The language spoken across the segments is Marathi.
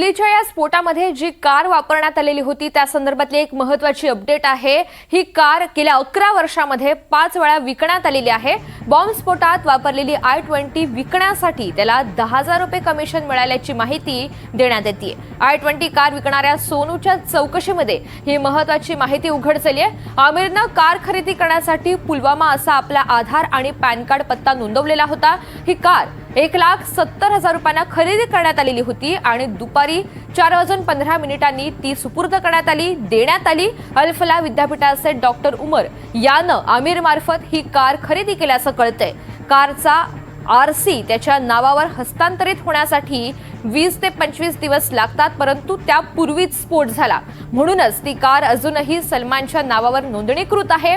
दिल्लीच्या या स्फोटामध्ये जी कार वापरण्यात आलेली होती त्या संदर्भातली एक महत्वाची अपडेट आहे. ही कार गेल्या अकरा वर्षामध्ये पाच वेळा विकण्यात आलेली आहे. बॉम्बस्फोटात वापरलेली आय ट्वेंटी विकण्यासाठी त्याला दहा हजार रुपये कमिशन मिळाल्याची माहिती देण्यात येते. आय ट्वेंटी कार विकणाऱ्या सोनूच्या चौकशीमध्ये ही महत्वाची माहिती उघड झाली आहे. आमिरनं कार खरेदी करण्यासाठी पुलवामा असा आपला आधार आणि पॅन कार्ड पत्ता नोंदवलेला होता. ही कार एक लाख सत्तर हजार रुपयांना खरेदी करण्यात आलेली होती आणि दुपारी चार वाजून पंधरा मिनिटांनी ती सुपूर्द करण्यात आली देण्यात आली. अल्फला विद्यापीठाचे डॉक्टर उमर यानं आमिर मार्फत ही कार खरेदी केल्याचं कळतंय. कारचा आर सी त्याच्या नावावर हस्तांतरित होण्यासाठी वीस ते पंचवीस दिवस लागतात परंतु त्यापूर्वीच स्फोट झाला. म्हणूनच ती कार अजूनही सलमानच्या नावावर नोंदणीकृत आहे.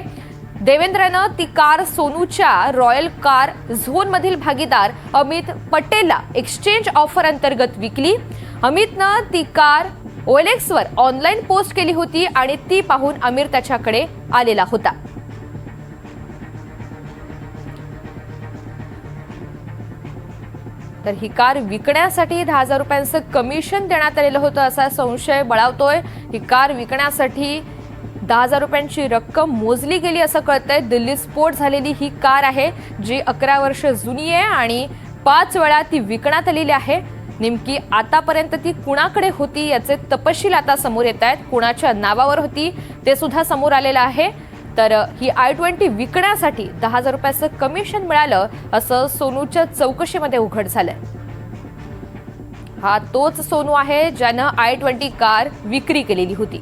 देवेंद्रनं ती कार सोनूच्या रॉयल कार झोनमधील भागीदार अमित पटेलला एक्सचेंज ऑफर अंतर्गत विकली. अमितनं ती कार ओएलएक्सवर ऑनलाईन पोस्ट केली होती आणि ती पाहून अमीर त्याच्याकडे आलेला होता. तर ही कार विकण्यासाठी दहा हजार रुपयांचं कमिशन देण्यात आलेलं होतं असा संशय बळावतोय. ही कार विकण्यासाठी दहा हजार रुपयांची रक्कम मोजली गेली असं कळतंय. दिल्लीत स्फोट झालेली ही कार आहे जी अकरा वर्ष जुनी आहे आणि पाच वेळा ती विकण्यात आलेली आहे. नेमकी आतापर्यंत ती कुणाकडे होती याचे तपशील आता समोर येत आहेत. कुणाच्या नावावर होती ते सुद्धा समोर आलेलं आहे. तर ही आय ट्वेंटी विकण्यासाठी दहा हजार रुपयाचं कमिशन मिळालं असं सोनूच्या चौकशीमध्ये उघड झालंय. हा तोच सोनू आहे ज्यानं आय ट्वेंटी कार विक्री केलेली होती.